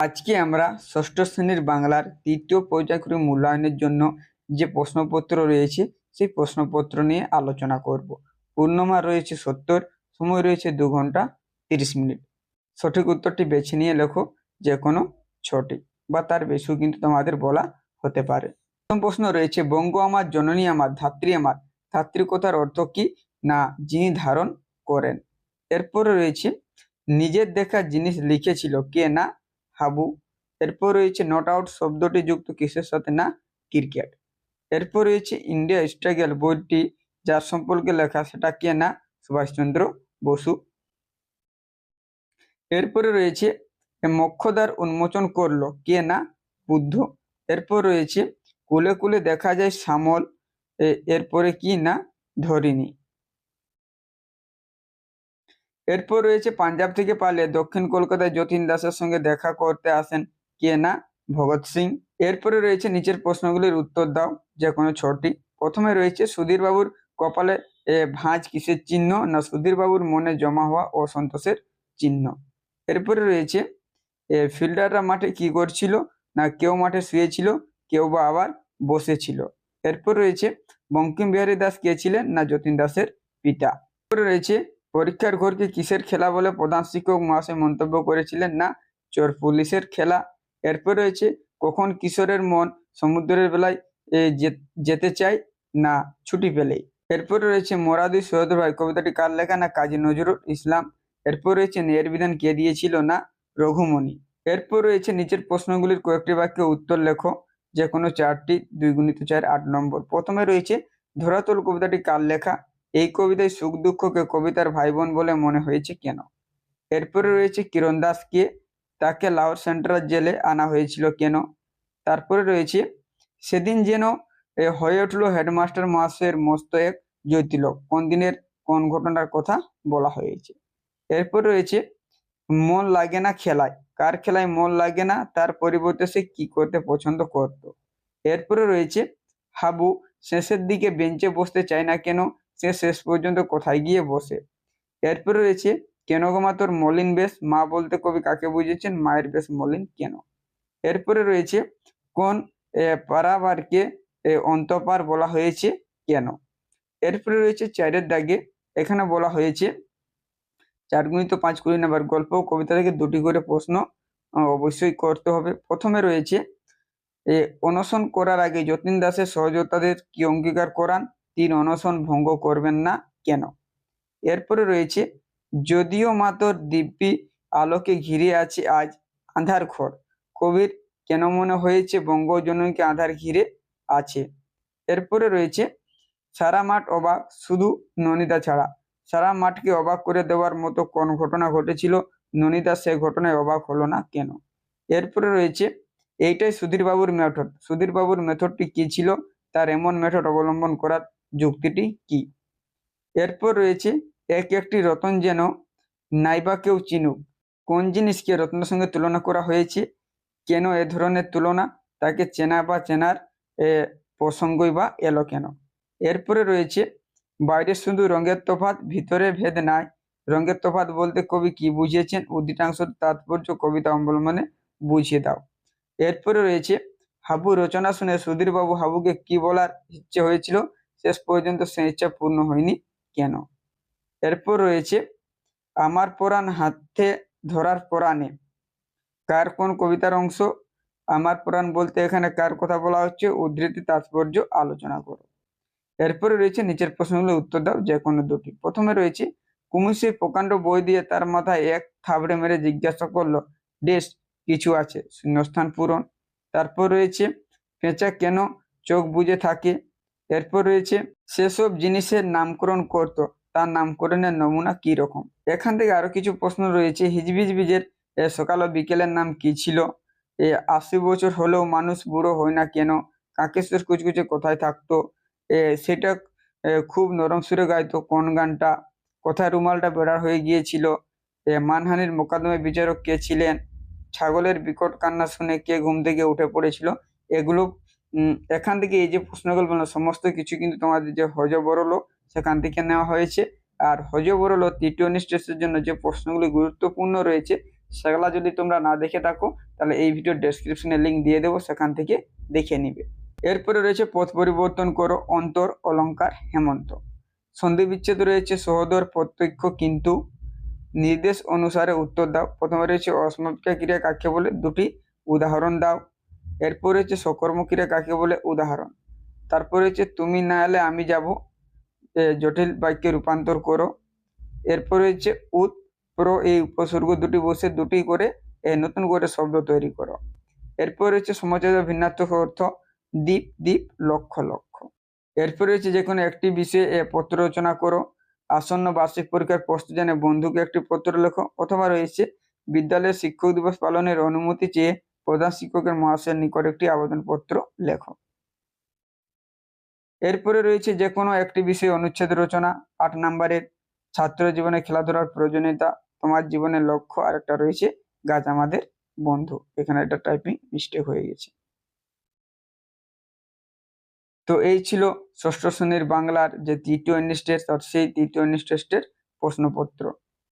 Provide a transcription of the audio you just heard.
আজকে আমরা ষষ্ঠ শ্রেণির বাংলার তৃতীয় পর্যায়ক্রম মূল্যায়নের জন্য যে প্রশ্নপত্র রয়েছে, সেই প্রশ্নপত্র নিয়ে আলোচনা করব। পূর্ণমান রয়েছে সত্তর, সময় রয়েছে দু ঘণ্টা তিরিশ মিনিট। সঠিক উত্তরটি বেছে নিয়ে লেখো, যে কোনো ছটি বা তার বেশিও কিন্তু তোমাদের বলা হতে পারে। প্রথম প্রশ্ন রয়েছে, বঙ্গ আমার, জননী আমার, ধাত্রী আমার ধাত্রী কথার অর্থ কি? না, যিনি ধারণ করেন। এরপরে রয়েছে, নিজের দেখা জিনিস লিখেছিল কে না? হাবু এরপর রয়েছে নট আউট শব্দটি যুক্ত কিসের সাথে না? ক্রিকেট এরপর রয়েছে ইন্ডিয়া স্ট্রাগল বইটি যার সম্পর্কে লেখা সেটা কে না? সুভাষচন্দ্র বসু। এরপরে রয়েছে মক্ষদার উন্মোচন করল, কে না? বুদ্ধ। এরপর রয়েছে, কুলে কুলে দেখা যায় শ্যামল এরপরে কি না? ধরিনি এরপর রয়েছে পাঞ্জাব থেকে পালিয়ে দক্ষিণ কলকাতায় যতীন দাসের সঙ্গে দেখা করতে আসেন কে না? ভগৎ সিং। এরপরে রয়েছে নিচের প্রশ্নগুলির উত্তর দাও যে কোনো ছটি। প্রথমে রয়েছে সুধীর বাবুর কপালে এ, ভাঁজ কিসের চিহ্ন না সুধীর বাবুর মনে জমা হওয়া অসন্তোষের চিহ্ন? এরপরে রয়েছে এ, ফিল্ডাররা মাঠে কি করছিল না কেউ মাঠে শুয়েছিল কেউ বা আবার বসেছিল? এরপর রয়েছে বঙ্কিম বিহারী দাস কে ছিলেন না যতীন দাসের পিতা? এরপরে রয়েছে পরীক্ষার ঘরকে কিসের খেলা বলে প্রধান শিক্ষক মহাশয় মন্তব্য করেছিলেন? না, চোর পুলিশের খেলা। এরপর রয়েছে, কখন কিশোরের মন সমুদ্রের বেলায় যেতে চায়? না, ছুটি পেলেই এরপর রয়েছে, মোরাদি সৈয়দ ভাই, কবিতাটি কার লেখা? না, কাজী নজরুল ইসলাম। এরপর রয়েছে ন্যায়ের বিধান কে দিয়েছিল? না, রঘুমণি। এরপর রয়েছে, নিচের প্রশ্নগুলির কয়েকটি বাক্যে উত্তর লেখো। যে কোনো চারটি, দুই গুণিত চার, আট নম্বর। প্রথমে রয়েছে, ধরাতল কবিতাটি কার লেখা? এই কবিতায় সুখ দুঃখকে কবিতার ভাই বোন বলে মনে হয়েছে কেন? এরপরে রয়েছে কিরণ দাসকে। তাকে লাহোর সেন্ট্রাল জেলে আনা হয়েছিল কেন? তারপরে রয়েছে, সেদিন যেন হয়ে উঠল হেডমাস্টার মহাশয়ের মস্ত এক জ্যোতিলোক। কোন দিনের কোন ঘটনার কথা বলা হয়েছে? এরপর রয়েছে, মন লাগে না খেলায়। কার খেলায় মন লাগে না, তার পরিবর্তে সে কি করতে পছন্দ করত? এরপরে রয়েছে, হাবু, শেষের দিকে বেঞ্চে বসতে চায় না কেন? সে শেষ পর্যন্ত কোথায় গিয়ে বসে? এরপরে রয়েছে, কেন গো মা, তোর মলিন বেশ? মা বলতে কবি কাকে বুঝেছেন মায়ের বেশ মলিন কেন? এরপরে রয়েছে, কোন পারাবারকে অন্তপার বলা হয়েছে কেন? এরপরে রয়েছে চারের দাগে। এখানে বলা হয়েছে চার গুণিত পাঁচ কুড়ি নাম্বার গল্প কবিতা থেকে দুটি করে প্রশ্ন অবশ্যই করতে হবে। প্রথমে রয়েছে অনশন করার আগে যতীন দাসের সহযোদ্ধাদের কি অঙ্গীকার করান? তিন অনশন ভঙ্গ করবেন না কেন? এরপরে রয়েছে, যদিও মাতর দিব্যি আলোকে ঘিরে আছে আজ আধার ঘর কবির কেন মনে হয়েছে বঙ্গজননীকে আধার ঘিরে আছে? এরপরে রয়েছে, সারা মাঠ অবাক, শুধু ননিতা ছাড়া। সারা মাঠকে অবাক করে দেওয়ার মতো কোন ঘটনা ঘটেছিল ননিতা সে ঘটনায় অবাক হলো না কেন? এরপরে রয়েছে, এইটাই সুধীরবাবুর মেথড সুধীর বাবুর মেথডটি কি ছিল, তার এমন মেথড অবলম্বন করার যুক্তিটি কি? এরপর রয়েছে, এক একটি রতন যেন নাইবা কেউ চিনুক। কোন জিনিসকে রত্নের সঙ্গে তুলনা করা হয়েছে? কেন এ ধরনের তুলনা? তাকে চেনা বা চেনার প্রসঙ্গই বা এলো কেন? এরপরে রয়েছে, বাইরে শুধু রঙের তফাত ভিতরে ভেদ নাই। রঙের তফাত বলতে কবি কি বুঝিয়েছেন? উদ্দীটাংশ তাৎপর্য কবিতা অবলম্বনে বুঝিয়ে দাও। এরপরে রয়েছে, হাবু রচনা শুনে সুধীরবাবু হাবুকে কি বলার ইচ্ছে হয়েছিল? শেষ পর্যন্ত সে ইচ্ছা পূর্ণ হয়নি, কেন? এরপর রয়েছে, আমার পরাণ হাতে ধরার পরাণে, কার কোন কবিতার অংশ? আমার পরাণ বলতে এখানে কার কথা বলা হচ্ছে? উদ্ধৃতি, তাৎপর্য, আলোচনা করো। এরপরে রয়েছে, নিচের প্রশ্নগুলো উত্তর দাও, যে কোনো দুটি। প্রথমে রয়েছে সেই প্রকাণ্ড বই দিয়ে তার মাথায় এক থাবড়ে মেরে জিজ্ঞাসা করল ডেস কিছু আছে, শূন্যস্থান পূরণ। তারপর রয়েছে, পেঁচা কেন চোখ বুজে থাকে? এরপর রয়েছে সেসব জিনিসের নামকরণ করত। তার নামকরণের নমুনা কি রকম? এখান থেকে আরও কিছু প্রশ্ন রয়েছে। হিজবিজ বীজের সকাল ও বিকেলের নাম কি ছিল? এ আশি বছর হলেও মানুষ বুড়ো হয় না কেন? কাকেশ্বর কুচকুচে কোথায় থাকতো? এ, সেটা খুব নরম সুরে গাইতো। কোন গানটা? কোথায় রুমালটা বেড়ার হয়ে গিয়েছিল? এ, মানহানির মোকদ্দমায় বিচারক কে ছিলেন? ছাগলের বিকট কান্না শুনে কে ঘুম থেকে উঠে পড়েছিল? এগুলো এখান থেকে এই যে প্রশ্নগুলো বললাম, সমস্ত কিছু কিন্তু তোমাদের যে হজ বরলো সেখান থেকে নেওয়া হয়েছে। আর হজ বরলো তৃতীয় নিষ্টেসের জন্য যে প্রশ্নগুলি গুরুত্বপূর্ণ রয়েছে, সেগুলা যদি তোমরা না দেখে থাকো, তাহলে এই ভিডিও ডেসক্রিপশনে লিঙ্ক দিয়ে দেবো, সেখান থেকে দেখে নিবে। এরপরে রয়েছে, পথ পরিবর্তন করো, অন্তর, অলঙ্কার, হেমন্ত। সন্ধি বিচ্ছেদ রয়েছে, সহদর, প্রত্যক্ষ, কিন্তু। নির্দেশ অনুসারে উত্তর দাও। প্রথমে রয়েছে অসমাপিকা ক্রিয়া কাকে বলে? দুটি উদাহরণ দাও। এরপর রয়েছে সকর্ম কাকে বলে? উদাহরণ। তারপর রয়েছে তুমি না এলে আমি যাব জটিল বাক্যে রূপান্তর করো। এরপর রয়েছে উৎ, প্র, এই উপসর্গ দুটি বসে দুটি করে নতুন করে শব্দ তৈরি করো। এরপর রয়েছে সমাজের ভিন্নাত্মক অর্থ, দ্বীপ দ্বীপ, লক্ষ লক্ষ। এরপর রয়েছে যে কোনো একটি বিষয়ে পত্র রচনা করো। আসন্ন বার্ষিক পরীক্ষার প্রস্তুতি জানে বন্ধুকে একটি পত্র লেখো, অথবা রয়েছে বিদ্যালয়ের শিক্ষক দিবস পালনের অনুমতি চেয়ে প্রধান শিক্ষকের মহাশয়ের নিকট একটি আবেদনপত্র লেখো। এরপরে রয়েছে যে কোনো একটি বিষয়ে অনুচ্ছেদ রচনা, আট নম্বরের ছাত্র জীবনে খেলাধুলার প্রয়োজনীয়তা, তোমার জীবনের লক্ষ্য আর একটা রয়েছে, গাছ আমাদের বন্ধু। এখানে একটা টাইপিং মিস্টেক হয়ে গেছে। তো এই ছিল ষষ্ঠ শ্রেণির বাংলার যে তৃতীয় ইংলিশ টেস্ট সেই তৃতীয় টেস্টের প্রশ্নপত্র।